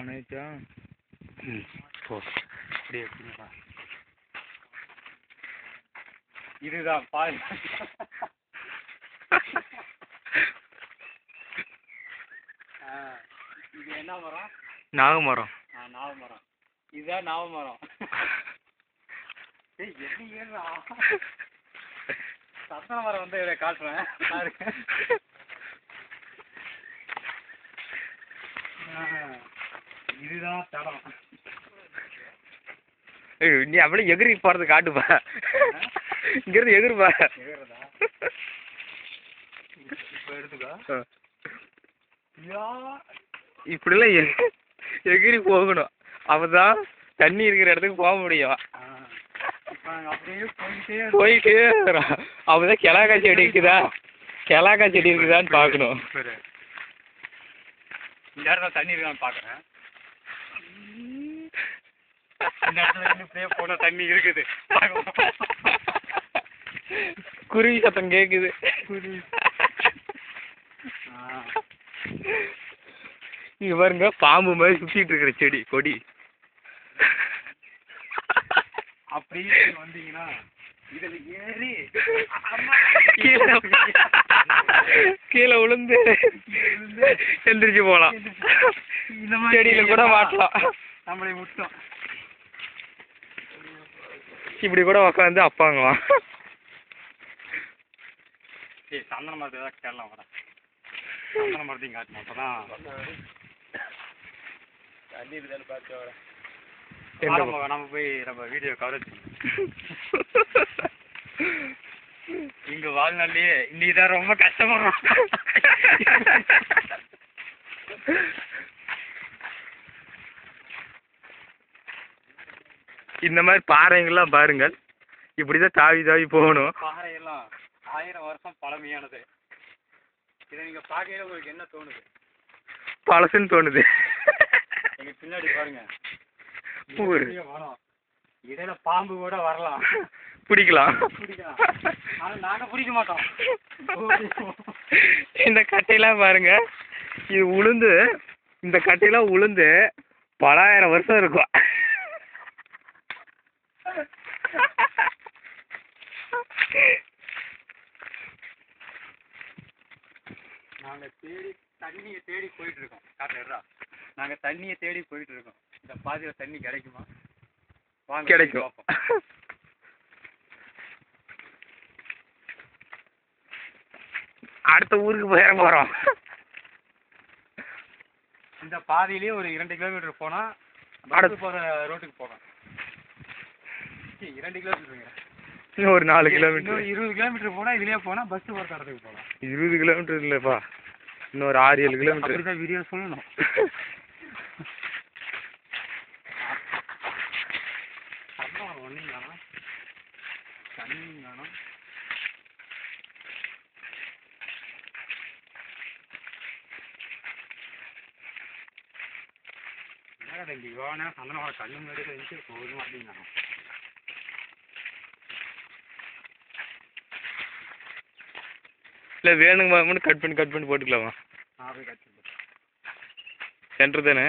அனைத்தா ம் போ அப்படியே அப்படியே இதுதான் பால். ஆ, இது என்ன மரம்? நாகமரம். ஆ நாவ மரம் இதுதான் நாவ மரம் ஏய் என்ன சந்தன மரம் வந்து இவரை காட்டுறேன். பாருங்க இதுதான் தடம். நீ அப்படியே எகிரி போறது காட்டுப்பா. இங்கிருந்து எகிருப்பா. இப்படிலாம் எகிரி போகணும். அப்பதான் தண்ணி இருக்கிற இடத்துக்கு போக முடியும். போயிட்டே அப்பதான் கிளாக்கா செடி இருக்குதா? கிளாக்கா செடி இருக்குதான்னு பார்க்கணும். இந்த இடத்துல தண்ணி இருக்கான்னு பார்க்குறேன். இந்த இடத்துல இருந்து இப்படியே போன தண்ணி இருக்குது. குருவி சத்தம் கேக்குது. ஆ, இங்க பாருங்க பாம்பு மாதிரி சுத்திட்டு இருக்கிற செடி கொடி. அப்படியே வந்தீங்கன்னா இதுல ஏறி அம்மா, கீழே கீழே விழுந்து எந்திரிச்சு போலாம் இந்த மாதிரி செடியில கூட மாட்டலாம். நம்மளை விட்டோம். இப்படி கூட உக்காந்து அப்பாங்களாம். ஏய் சந்தன மரத்தை ஏதாவது கேரளம் வர சந்தன மரத்தையும் காட்டணும் அப்பதான். எங்க நம்ம நம்ம போய் நம்ம வீடியோ கவரேஜ் இங்க வாழ்நாள்லயே இன்னைக்கு தான் ரொம்ப கஷ்டப்படுறோம் இந்த மாதிரி பாறைங்கள்லாம் பாருங்கள். இப்படிதான் தாவி தாவி போகணும். பாறையெல்லாம் ஆயிரம் வருஷம் பழமையானது. இதை நீங்க பார்க்கையில உங்களுக்கு என்ன தோணுது? பழசுன்னு தோணுது. பின்னாடி பாருங்க. ஊரு. பாம்பு கூட வரலாம். பிடிக்கலாம். பிடிக்கலாம். ஆனா நாங்க பிடிக்க மாட்டோம். இந்த கட்டையெல்லாம் பாருங்க. இது உளுந்து. இந்த கட்டையெல்லாம் உளுந்து பலாயிரம் வருஷம் இருக்கும். நாங்க தேடி தண்ணியை தேடி போயிட்டு இருக்கோம் காட்டுறா நாங்க தண்ணியை தேடி போயிட்டு இருக்கோம் இந்த பாதியில தண்ணி கிடைக்குமா? வாங்க கிடைக்கும். அடுத்த ஊருக்கு போயிட போறோம். இந்த பாதையிலேயே ஒரு இரண்டு கிலோமீட்டர் போனா அடுத்து- பஸ் போற ரோட்டுக்கு போகலாம். இரண்டு கிலோமீட்டருங்க இன்னும் ஒரு நாலு கிலோமீட்டர். இருபது கிலோமீட்டர் போனா இதுலயே போனா பஸ் போற இடத்துக்கு போகலாம். இருபது கிலோமீட்டர் இல்லப்பா. இன்னொரு ஆறு ஏழு கிலோமீட்டர் அப்படிதான் வீடியோ சொல்லணும். அப்புறம் ஒன்றும் மாதிரி போதும் அப்படின்னா இல்லை வேணுங்க மட்டும் கட் பண்ணி கட் பண்ணி போட்டுக்கலாமா? சென்டர் தானே?